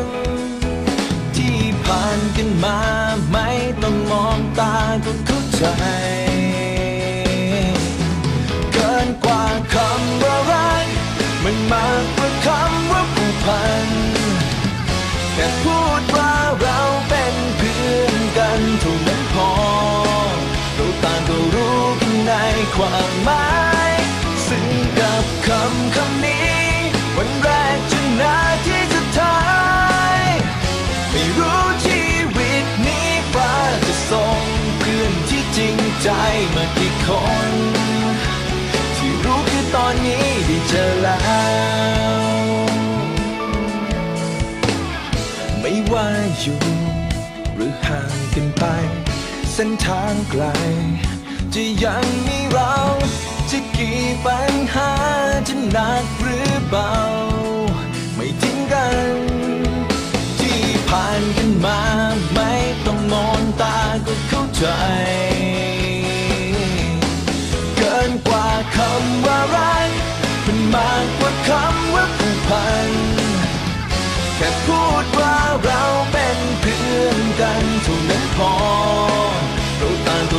น ต้องเข้าใจ เกินกว่าคำว่ารัก มันมากกว่าคำว่าผูกพัน แค่พูดว่าเราเป็นเพื่อนกันเท่านั้นพอ เราต่างก็รู้กันในความหมาย ว่าอยู่ หรือห่างกันไป เส้นทางไกล จะยังมีเราจะกี่ปัญหาจะหนักหรือเบา ไม่ทิ้งกัน ที่ผ่านกันมาไม่ต้องมองตาก็เข้าใจ เกินกว่าคำว่ารักมันมาก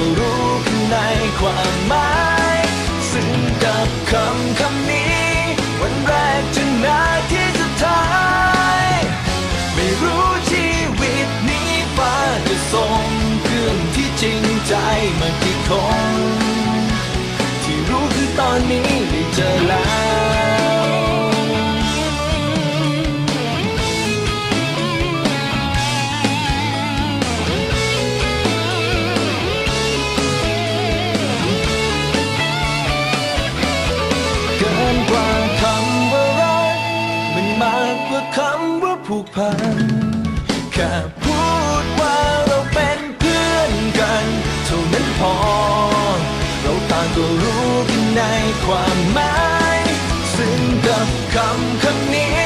ต่ารู้กันในความหมายซึ่งกับคำคำนี้ วันแรกจนนาทีสุดท้าย ไม่รู้ชีวิตนี้ฟ้าจะส่งเพื่อนที่จริงใจมากี่คน ที่รู้คือตอนนี้ คำว่าผูกพันแค่พูดว่าเราเป็นเพื่อนกันเท่านั้นพอ เราต่างก็รู้กันในความหมาย ซึ่งกับคำคำนี้